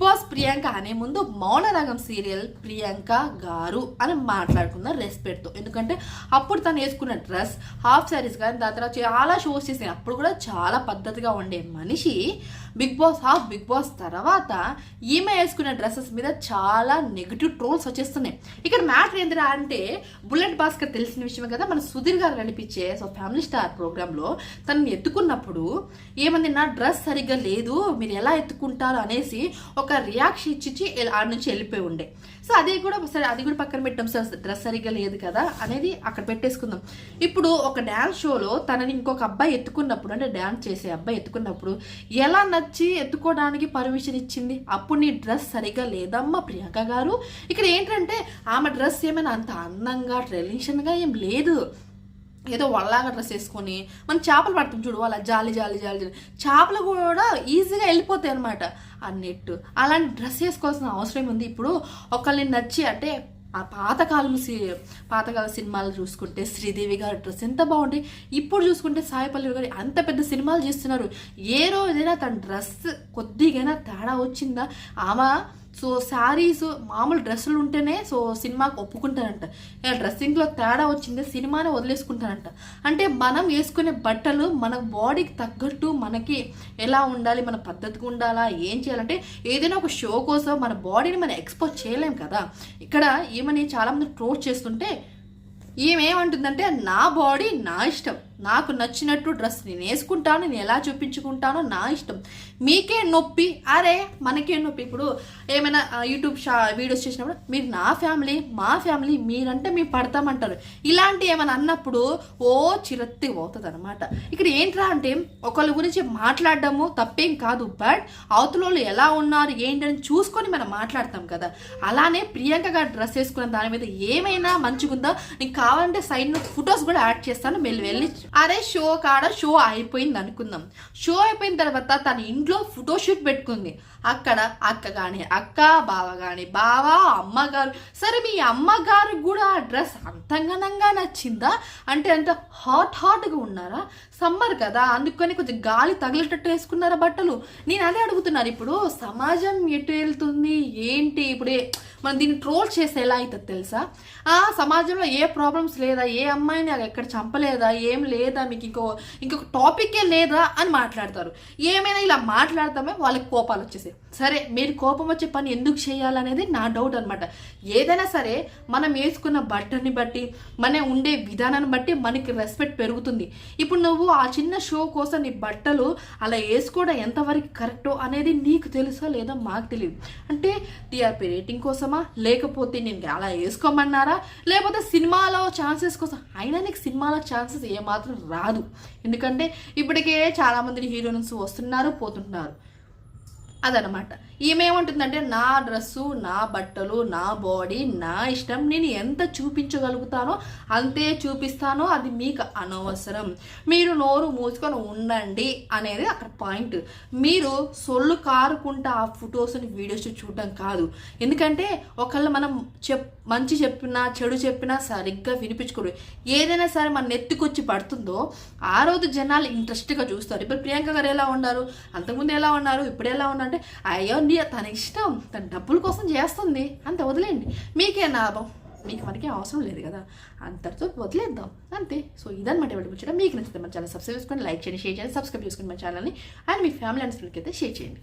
Boss Priyanka అనే ముందు Mounaragam serial Priyanka గారు అని మాట్లాడుకున్న రెస్పెక్ట్తో. ఎందుకంటే అప్పుడు తను వేసుకున్న డ్రెస్ హాఫ్ శారీస్ కానీ దాని తర్వాత చాలా షోస్ చేసిన అప్పుడు కూడా చాలా పద్ధతిగా ఉండే మనిషి Bigg Boss half Bigg Boss తర్వాత ఈమె వేసుకునే డ్రెస్సెస్ మీద చాలా నెగిటివ్ ట్రోల్స్ వచ్చేస్తున్నాయి. ఇక్కడ మ్యాటర్ ఏందిరా అంటే బుల్లెట్ భాస్కర్ తెలిసిన విషయమే కదా మన సుధీర్ గారు నడిపించే సో ఫ్యామిలీ స్టార్ ప్రోగ్రాంలో తనని ఎత్తుకున్నప్పుడు ఏమంది నా డ్రెస్ సరిగ్గా లేదు మీరు ఎలా ఎత్తుకుంటారు? అనేసి ఒక రియాక్షన్ ఇచ్చి ఆడ నుంచి వెళ్ళిపోయి ఉండే. సో అది కూడా సరే అది కూడా పక్కన పెట్టాం సార్ డ్రెస్ సరిగ్గా లేదు కదా అనేది అక్కడ పెట్టేసుకుందాం. ఇప్పుడు ఒక డ్యాన్స్ షోలో తనని ఇంకొక అబ్బాయి ఎత్తుకున్నప్పుడు అంటే డ్యాన్స్ చేసే అబ్బాయి ఎత్తుకున్నప్పుడు ఎలా నచ్చి ఎత్తుకోవడానికి పర్మిషన్ ఇచ్చింది. అప్పుడు నీ డ్రెస్ సరిగ్గా లేదమ్మా ప్రియాంక గారు. ఇక్కడ ఏంటంటే ఆమె డ్రెస్ ఏమైనా అంత అందంగా ట్రెడిషన్గా ఏం లేదు. ఏదో వల్లాగా డ్రెస్ వేసుకొని మనం చేపలు పడతాం చూడు అలా జాలి జాలి జాలి జాలి. చేపలు కూడా ఈజీగా వెళ్ళిపోతాయి అనమాట ఆ నెట్ అలాంటి డ్రెస్ వేసుకోవాల్సిన అవసరం ఉంది ఇప్పుడు ఒకళ్ళని నచ్చి అంటే ఆ పాతకాలం సి పాతకాల సినిమాలు చూసుకుంటే శ్రీదేవి గారి డ్రెస్ ఎంత బాగుంటాయి ఇప్పుడు చూసుకుంటే సాయిపల్లి గారు అంత పెద్ద సినిమాలు చేస్తున్నారు. ఏ రోజైనా తన డ్రెస్ కొద్దిగైనా తేడా వచ్చిందా? ఆమె సో శారీస్ మామూలు డ్రెస్సులు ఉంటేనే సో సినిమాకి ఒప్పుకుంటారంట. ఇలా డ్రెస్సింగ్లో తేడా వచ్చిందే సినిమానే వదిలేసుకుంటారంట. అంటే మనం వేసుకునే బట్టలు మన బాడీకి తగ్గట్టు మనకి ఎలా ఉండాలి మన పద్ధతిగా ఉండాలా ఏం చేయాలంటే ఏదైనా ఒక షో కోసం మన బాడీని మనం ఎక్స్పోజ్ చేయలేం కదా. ఇక్కడ ఏమని చాలామంది ట్రోట్ చేస్తుంటే ఈమెమంటుందంటే నా బాడీ నా ఇష్టం. నాకు నచ్చినట్టు డ్రెస్ నేను వేసుకుంటాను నేను ఎలా చూపించుకుంటానో నా ఇష్టం. మీకే నొప్పి అరే మనకే నొప్పి. ఇప్పుడు ఏమైనా యూట్యూబ్ షా వీడియోస్ చేసినప్పుడు మీరు నా ఫ్యామిలీ మా ఫ్యామిలీ మీరంటే మేము పడతామంటారు. ఇలాంటి ఏమైనా అన్నప్పుడు ఓ చిరత్తి అవుతుంది అనమాట ఇక్కడ ఏంట్రా అంటే ఒకళ్ళ గురించి మాట్లాడడము తప్పేం కాదు బట్ అవతల వాళ్ళు ఎలా ఉన్నారు ఏంటని చూసుకొని మనం మాట్లాడతాం కదా. అలానే ప్రియాంక గారు డ్రెస్ వేసుకున్న దాని మీద ఏమైనా మంచిగుందా? నీకు కావాలంటే సైడ్ ఫొటోస్ కూడా యాడ్ చేస్తాను. వెళ్ళి వెళ్ళి అరే షో కాడ షో అయిపోయింది అనుకుందాం. షో అయిపోయిన తర్వాత తన ఇంట్లో ఫోటోషూట్ పెట్టుకుంది. అక్కడ అక్క కానీ అక్క బావ కానీ బావ అమ్మగారు. సరే మీ అమ్మగారు కూడా ఆ డ్రెస్ అంతంగనంగా నచ్చిందా? అంటే అంత హాట్ హాట్గా ఉన్నారా? సమ్మర్ కదా అందుకని కొంచెం గాలి తగిలేటట్టు వేసుకున్నారా బట్టలు? నేను అదే అడుగుతున్నాను ఇప్పుడు సమాజం ఎటు వెళ్తుంది? ఏంటి? ఇప్పుడే మనం దీన్ని ట్రోల్ చేస్తే ఎలా అవుతుంది తెలుసా? ఆ సమాజంలో ఏ ప్రాబ్లమ్స్ లేదా ఏ అమ్మాయిని అలా ఎక్కడ చంపలేదా ఏం లేదా మీకు ఇంకో ఇంకొక టాపికే లేదా అని మాట్లాడతారు. ఏమైనా ఇలా మాట్లాడతామే వాళ్ళకి కోపాలు వచ్చేసాయి. సరే మీరు కోపం వచ్చే పని ఎందుకు చేయాలనేది నా డౌట్ అనమాట ఏదైనా సరే మనం వేసుకున్న బట్టని బట్టి మనం ఉండే విధానాన్ని బట్టి మనకి రెస్పెక్ట్ పెరుగుతుంది. ఇప్పుడు నువ్వు ఆ చిన్న షో కోసం నీ బట్టలు అలా వేసుకోవడం ఎంతవరకు కరెక్టో అనేది నీకు తెలుసా లేదా మాకు తెలియదు. అంటే టీఆర్పీ రేటింగ్ కోసం కోసమా? లేకపోతే నేను అలా వేసుకోమన్నారా? లేకపోతే సినిమాలో ఛాన్సెస్ కోసం? అయినా నీకు సినిమాలో ఛాన్సెస్ ఏమాత్రం రాదు. ఎందుకంటే ఇప్పటికే చాలామంది హీరోయిన్స్ వస్తున్నారు పోతుంటున్నారు అదనమాట ఈమె ఏమంటుందంటే నా డ్రెస్సు నా బట్టలు నా బాడీ నా ఇష్టం నేను ఎంత చూపించగలుగుతానో అంతే చూపిస్తానో అది మీకు అనవసరం. మీరు నోరు మూసుకొని ఉండండి అనేది అక్కడ పాయింట్. మీరు సొల్లు కారుకుంటా ఆ ఫొటోస్ని వీడియోస్ చూడటం కాదు. ఎందుకంటే ఒకళ్ళు మనం చెప్ మంచి చెప్పినా చెడు చెప్పినా సరిగ్గా వినిపించుకోరు. ఏదైనా సరే మన నెత్తికొచ్చి పడుతుందో ఆ రోజు జనాలు ఇంట్రెస్ట్గా చూస్తారు. ఇప్పుడు ప్రియాంక గారు ఎలా ఉన్నారు? అంతకుముందు ఎలా ఉన్నారు? ఇప్పుడు ఎలా ఉన్నారంటే అయ్యో నీ తన ఇష్టం తన డబ్బుల కోసం చేస్తుంది. అంతే వదిలేయండి. మీకే లాభం. మీకు మనకి అవసరం లేదు కదా. అంతటితో వదిలేద్దాం. అంతే. సో ఇదన్నమాట ఇవాళ ముచ్చట మీకు నచ్చితే మన ఛానల్ సబ్స్క్రైబ్ చేసుకొని లైక్ చేయండి షేర్ చేయండి సబ్స్క్రైబ్ చేసుకుని మన ఛానల్ని. అండ్ మీ ఫ్యామిలీ అండ్ ఫ్రెండ్కి అయితే షేర్ చేయండి.